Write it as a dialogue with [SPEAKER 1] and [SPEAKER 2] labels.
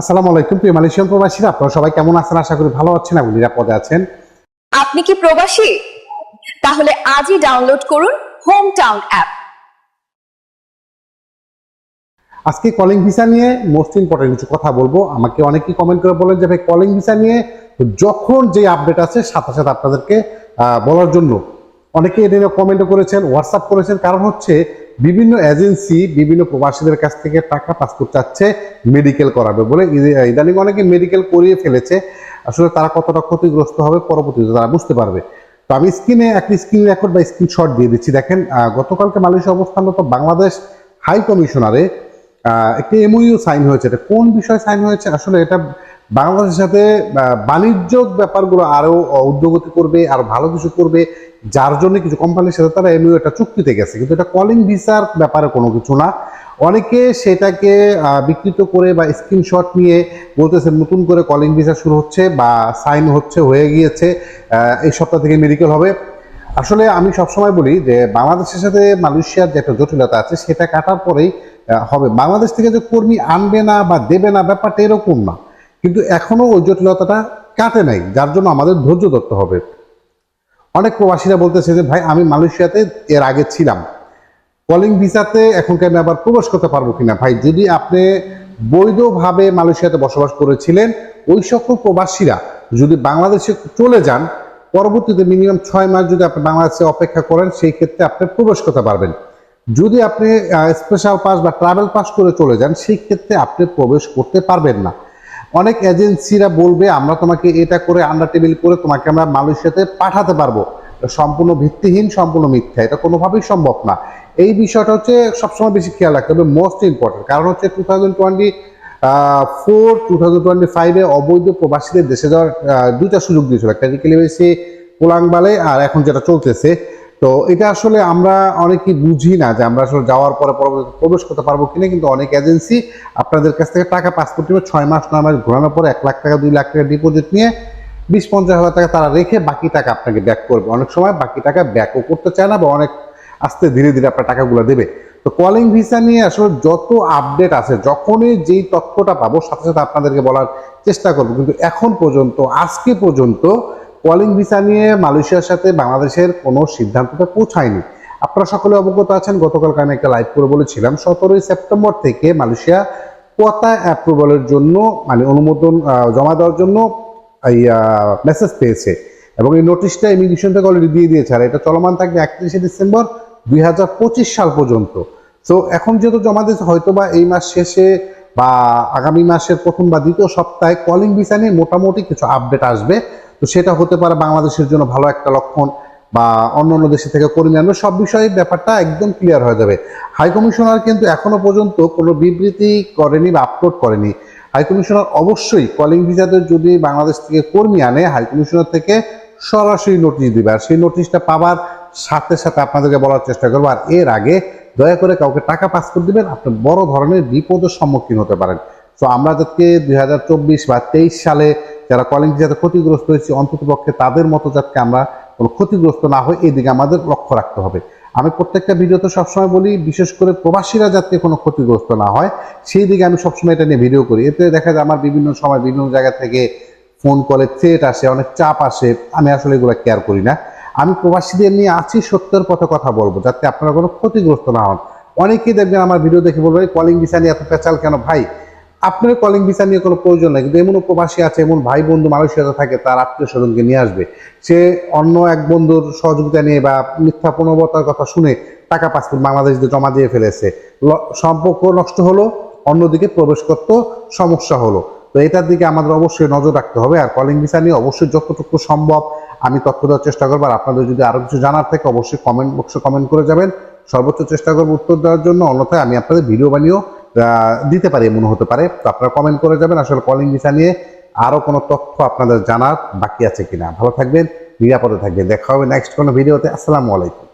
[SPEAKER 1] আসসালামু আলাইকুম প্রিয় মালয়েশিয়ান প্রবাসীরা আপনারা সবাই কেমন আছেন? আশা করি ভালো আছেন এবং নিরাপদে আছেন।
[SPEAKER 2] আপনি কি প্রবাসী? তাহলে আজই ডাউনলোড করুন হোম টাউন অ্যাপ
[SPEAKER 1] আজকে কলিং ভিসা নিয়ে মোস্ট ইম্পর্টেন্ট কিছু কথা বলব। আমাকে অনেকেই কমেন্ট করে বলেন যে ভাই কলিং ভিসা নিয়ে যখন যে আপডেট আছে সাথে সাথে আপনাদেরকে আহ, বলার জন্য। অনেকে এটা নিয়ে কমেন্টও করেছেন হোয়াটসঅ্যাপ করেছেন। কারণ হচ্ছে বিভিন্ন এজেন্সি বিভিন্ন প্রবাসীদের কাছ থেকে টাকা পাসপোর্ট চাচ্ছে মেডিকেল করাবে বলে ইদানিং অনেকে মেডিকেল করিয়ে ফেলেছে। আসলে তারা কতটা ক্ষতিগ্রস্ত হবে পরবর্তীতে তারা বুঝতে পারবে। তো আমি স্ক্রিনে একটি স্ক্রিন রেকর্ড বা স্ক্রিনশট দিয়ে দিচ্ছি। দেখেন গতকালকে মালয়েশিয়া অবস্থানরত বাংলাদেশ হাই কমিশনারে একটি এমওইউ সাইন হয়েছে। এটা কোন বিষয়ে সাইন হয়েছে? আসলে এটা বাংলাদেশের সাথে বাণিজ্যিক ব্যাপারগুলো আরও উদ্যোগতি করবে আর ভালো কিছু করবে, যার জন্য কিছু কোম্পানির সাথে তারা এমইউ একটা চুক্তিতে গেছে। কিন্তু এটা কলিং ভিসার ব্যাপারে কোনো কিছু না। অনেকে সেটাকে বিকৃত করে বা স্ক্রিনশট নিয়ে বলতেছে, নতুন করে কলিং ভিসা শুরু হচ্ছে বা সাইন হচ্ছে, হয়ে গিয়েছে এই সপ্তাহ থেকে মেডিকেল হবে। আসলে আমি সবসময় বলি যে, বাংলাদেশের সাথে মালয়েশিয়ার যে একটা জটিলতা আছে, সেটা কাটার পরেই হবে। বাংলাদেশ থেকে যে কর্মী আনবে না বা দেবে না, ব্যাপারটা এরকম না। কিন্তু এখনও ওই জটিলতাটা কাটে নাই, যার জন্য আমাদের ধৈর্য ধরতে হবে। অনেক প্রবাসীরা বলতেছে যে, ভাই, আমি মালয়েশিয়াতে এর আগে ছিলাম। কলিং ভিসাতে এখন আমি আবার প্রবেশ করতে পারব কিনা? ভাই, যদি আপনি বৈধভাবে মালয়েশিয়াতে বসবাস করেছিলেন, ওই সকল প্রবাসীরা যদি বাংলাদেশে চলে যান, পরবর্তীতে মিনিমাম ছয় মাস যদি আপনি বাংলাদেশে অপেক্ষা করেন, সেই ক্ষেত্রে আপনি প্রবেশ করতে পারবেন। যদি আপনি স্পেশাল পাস বা ট্রাভেল পাস করে চলে যান, সেই ক্ষেত্রে আপনি প্রবেশ করতে পারবেন না। অনেক এজেন্সিরা বলবে, আমরা তোমাকে এটা করে আন্ডার টেবিল করে তোমাকে আমরা মালয়েশিয়াতে পাঠাতে পারব। সম্পূর্ণ ভিত্তিহীন, সম্পূর্ণ মিথ্যা। এটা কোনোভাবেই সম্ভব না। এই বিষয়টা হচ্ছে সবসময় বেশি খেয়াল রাখতে হবে মোস্ট ইম্পর্টেন্ট কারণ হচ্ছে two thousand twenty four two thousand twenty ফাইভে অবৈধ প্রবাসীদের দেশে যাওয়ার দুইটা সুযোগ দিয়েছিল। একটা রিকেলিভেসি কোলাংবালে আর এখন যেটা চলতেছে। তো এটা আসলে আমরা অনেকেই বুঝি না যে আমরা আসলে যাওয়ার পরে পরবর্তীতে প্রবেশ করতে পারব কিনা, কিন্তু অনেক এজেন্সি আপনাদের কাছ থেকে টাকা পাসপোর্ট নিবে, ছয় মাস, নয় মাস ঘোরানোর পরে এক লাখ টাকা, দুই লাখ টাকা ডিপোজিট নিয়ে বিশ, পঞ্চাশ হাজার টাকা তারা রেখে বাকি টাকা আপনাকে ব্যাক করবে। অনেক সময় বাকি টাকা ব্যাকও করতে চায় না বা অনেক আস্তে ধীরে ধীরে আপনার টাকাগুলো দেবে। তো কলিং ভিসা নিয়ে আসলে যত আপডেট আছে, যখনই যেই তথ্যটা পাবো, সাথে সাথে আপনাদেরকে বলার চেষ্টা করব। কিন্তু এখন পর্যন্ত, আজকে পর্যন্ত কলিং ভিসা নিয়ে মালয়েশিয়ার সাথে বাংলাদেশের কোনো সিদ্ধান্ততে পৌঁছায়নি। আপনারা সকলে অবগত আছেন, গতকালকে আমি একটা লাইভ করে বলেছিলাম, সতেরোই সেপ্টেম্বর থেকে মালয়েশিয়া কোয়াতা অ্যাপ্রুভালের জন্য মানে অনুমোদন জমা দেওয়ার জন্য এই মেসেজ পেয়েছে। এবং এই নোটিশটা ইমিগ্রেশন থেকে অলরেডি দিয়ে দিয়েছে। আর এটা চলমান থাকবে একত্রিশে ডিসেম্বর দুই হাজার পঁচিশ সাল পর্যন্ত। তো এখন যেহেতু জমা দিয়েছে হয়তো বা এই মাস শেষে বা আগামী মাসের প্রথম বা দ্বিতীয় সপ্তাহে কলিং ভিসা নিয়ে মোটামুটি কিছু আপডেট আসবে। তো সেটা হতে পারে বাংলাদেশের জন্য ভালো একটা লক্ষণ বা অন্য অন্য দেশে থেকে কর্মী আনবে। সব বিষয়ে ব্যাপারটা একদম ক্লিয়ার হয়ে যাবে। হাই কমিশনার কিন্তু এখনও পর্যন্ত কোনো বিবৃতি করেনি বা আপলোড করেনি। হাই কমিশনার অবশ্যই কলিং ভিসাদের যদি বাংলাদেশ থেকে কর্মী আনে হাই কমিশনার থেকে সরাসরি নোটিশ দিবে। আর সেই নোটিশটা পাবার সাথে সাথে আপনাদেরকে বলার চেষ্টা করব। আর এর আগে দয়া করে কাউকে টাকা পাস করে দিবেন, আপনি বড় ধরনের বিপদের সম্মুখীন হতে পারেন। তো আমরা যাতে দুই হাজার চব্বিশ বা তেইশ সালে যারা কলিং যাতে ক্ষতিগ্রস্ত হয়েছে অন্তত পক্ষে তাদের মতো যাতে আমরা কোনো ক্ষতিগ্রস্ত না হয় এই দিকে আমাদের লক্ষ্য রাখতে হবে। আমি প্রত্যেকটা ভিডিওতে সবসময় বলি, বিশেষ করে প্রবাসীরা যাতে কোনো ক্ষতিগ্রস্ত না হয় সেই দিকে আমি সবসময় এটা নিয়ে ভিডিও করি। এতে দেখা যায় আমার বিভিন্ন সময় বিভিন্ন জায়গা থেকে ফোন কলে থ্রেট আসে, অনেক চাপ আসে, আমি আসলে এগুলো কেয়ার করি না। আমি প্রবাসীদের নিয়ে আছি, সত্যের পথে কথা বলব, যাতে আপনারা কোনো ক্ষতিগ্রস্ত না হন। অনেকেই দেখবেন আমার ভিডিও দেখে বলবে কলিং ভিসা নিয়ে এত পেঁচাল কেন ভাই? আপনার কলিং ভিসা নিয়ে কোনো প্রয়োজন নেই, কিন্তু এমনও প্রবাসী আছে, এমন ভাই বন্ধু মালয়েশিয়াতে থাকে, তার আত্মীয় স্বজনকে নিয়ে আসবে। সে অন্য এক বন্ধুর সহযোগিতা নিয়ে বা মিথ্যা প্রণবতার কথা শুনে টাকা পাসপোর্ট বাংলাদেশ জমা দিয়ে ফেলেছে। সম্পর্ক নষ্ট হলো, অন্যদিকে প্রবেশ করতে, সমস্যা হলো। তো এটার দিকে আমাদের অবশ্যই নজর রাখতে হবে, আর কলিং ভিসা নিয়ে অবশ্যই যতটুকু সম্ভব আমি তথ্য দেওয়ার চেষ্টা করব আর আপনাদের যদি আরও কিছু জানার থাকে, অবশ্যই কমেন্ট বক্সে কমেন্ট করে যাবেন। সর্বোচ্চ চেষ্টা করব উত্তর দেওয়ার জন্য, অন্যথায় আমি আপনাদের ভিডিও বানিয়েও দিতে পারি মনে হতে পারে। তো আপনারা কমেন্ট করে যাবেন, আসলে কলিং ভিসা নিয়ে আরও কোনো তথ্য আপনাদের জানার বাকি আছে কিনা। ভালো থাকবেন, নিরাপদে থাকবেন। দেখা হবে নেক্সট কোনো ভিডিওতে আসসালামু আলাইকুম।